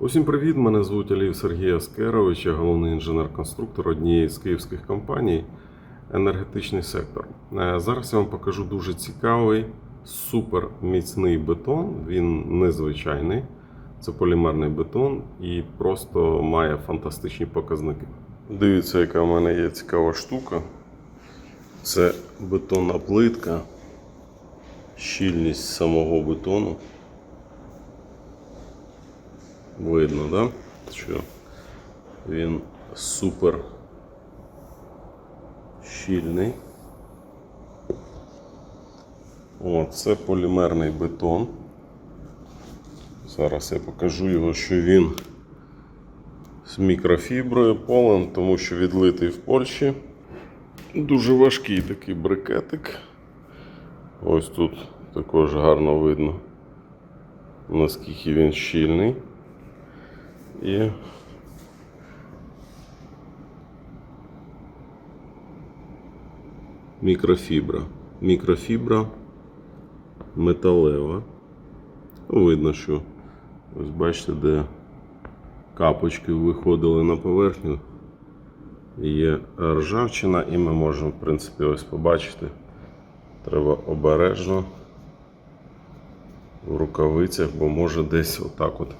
Усім привіт! Мене звуть Олів Сергій Аскерович, я головний інженер-конструктор однієї з київських компаній енергетичний сектор. Е, Зараз я вам покажу дуже цікавий, супер міцний бетон. Він незвичайний. Це полімерний бетон і просто має фантастичні показники. Дивіться, яка в мене є цікава штука. Це бетонна плитка, щільність самого бетону. Видно, да? що він супер щільний. О, це полімерний бетон. Зараз я покажу його, що він з мікрофіброю полен, тому що відлитий в Польщі. Дуже важкий такий брикетик. Ось тут також гарно видно, наскільки він щільний. І мікрофібра. Мікрофібра металева. Видно, що ось бачите, де капочки виходили на поверхню. Є ржавчина, і ми можемо, в принципі, ось побачити. Треба обережно в рукавицях, бо може десь отак от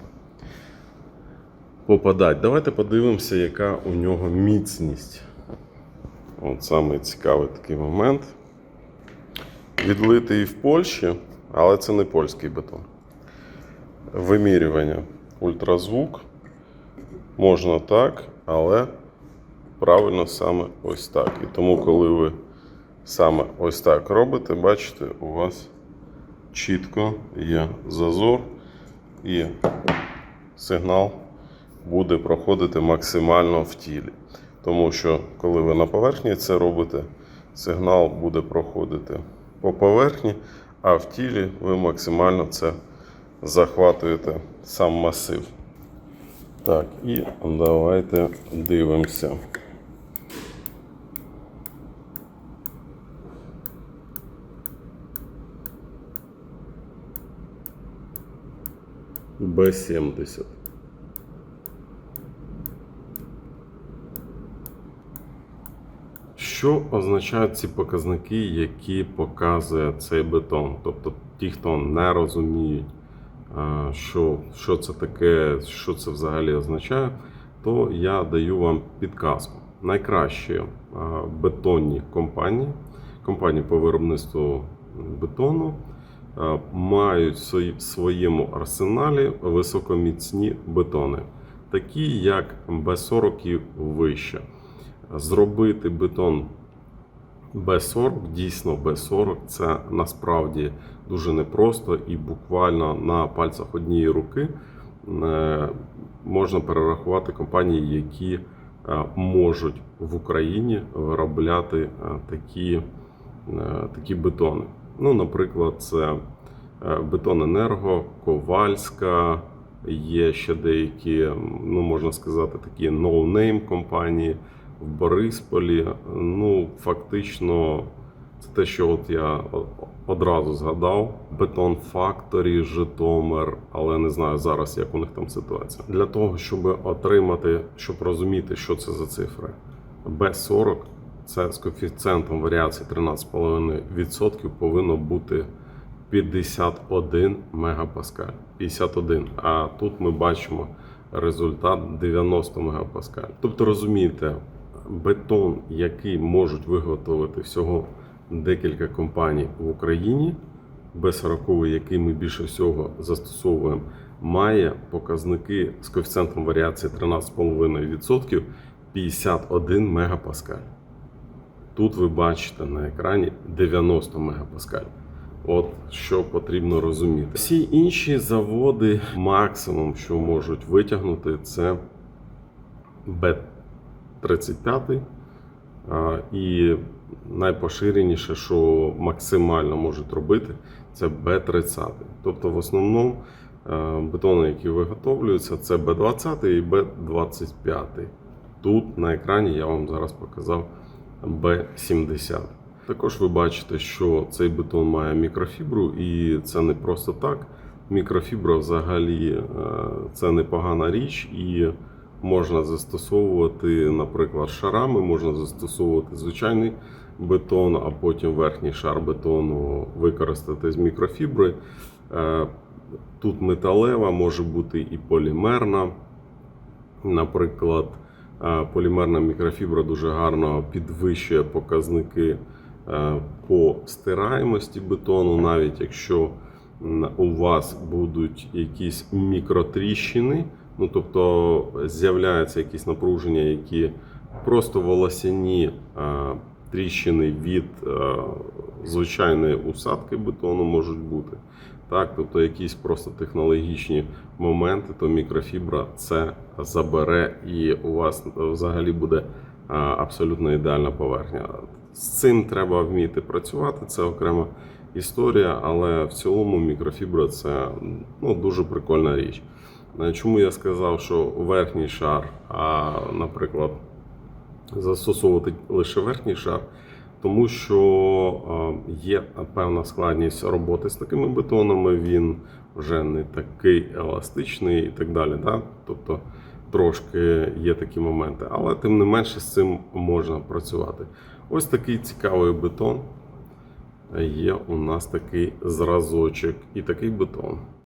попадати. Давайте подивимося, яка у нього міцність. От саме цікавий такий момент. Відлитий в Польщі, але це не польський бетон. Вимірювання ультразвук. Можна так, але правильно саме ось так. І тому, коли ви саме ось так робите, бачите, у вас чітко є зазор і сигнал буде проходити максимально в тілі. Тому що, коли ви на поверхні це робите, сигнал буде проходити по поверхні, а в тілі ви максимально це захватуєте сам масив. Так, і давайте дивимося. Б70. Що означають ці показники, які показує цей бетон? Тобто ті, хто не розуміють, що, що це таке, що це взагалі означає, то я даю вам підказку. Найкращі бетонні компанії, компанії по виробництву бетону, мають в своєму арсеналі високоміцні бетони, такі як Б40 і вище. Зробити бетон Б40, дійсно Б40, це насправді дуже непросто і буквально на пальцях однієї руки е, можна перерахувати компанії, які е, можуть в Україні виробляти е, такі, такі бетони. Ну, наприклад, це е, Бетоненерго, Ковальська, є ще деякі, ну можна сказати, такі no-name компанії в Борисполі. Ну, фактично, це те, що от я одразу згадав. Бетон Factory, Житомир, але не знаю зараз, як у них там ситуація. Для того, щоб отримати, щоб розуміти, що це за цифри. Б40 це з коефіцієнтом варіації 13,5% повинно бути 51 мегапаскаль. 51. А тут ми бачимо результат 90 мегапаскаль. Тобто розумієте, бетон, який можуть виготовити всього декілька компаній в Україні, безсороковий, який ми більше всього застосовуємо, має показники з коефіцієнтом варіації 13,5% 51 МПа. Тут ви бачите на екрані 90 МПа. От що потрібно розуміти. Всі інші заводи максимум, що можуть витягнути, це бетон. 35, І найпоширеніше, що максимально можуть робити, це Б-30. Тобто, в основному е, бетони, які виготовлюються, це Б-20 і Б-25. Тут на екрані я вам зараз показав Б-70. Також ви бачите, що цей бетон має мікрофібру, і це не просто так. Мікрофібра взагалі е, це непогана річ. і можна застосовувати, наприклад, шарами, можна застосовувати звичайний бетон, а потім верхній шар бетону використати з мікрофібри. Е, Тут металева, може бути і полімерна. Наприклад, е, полімерна мікрофібра дуже гарно підвищує показники е, по стираємості бетону, навіть якщо у вас будуть якісь мікротріщини, ну тобто з'являються якісь напруження, які просто волосяні е, тріщини від е, звичайної усадки бетону можуть бути. Так, тобто якісь просто технологічні моменти, то мікрофібра це забере, і у вас взагалі буде а, абсолютно ідеальна поверхня. З цим треба вміти працювати, це окрема історія, але в цілому мікрофібра це ну, дуже прикольна річ. Е, Чому я сказав, що верхній шар, а, наприклад, застосовувати лише верхній шар, тому що е, є певна складність роботи з такими бетонами, він вже не такий еластичний і так далі. Да? Тобто трошки є такі моменти, але тим не менше з цим можна працювати. Ось такий цікавий бетон. Є у нас такий зразочок і такий бетон.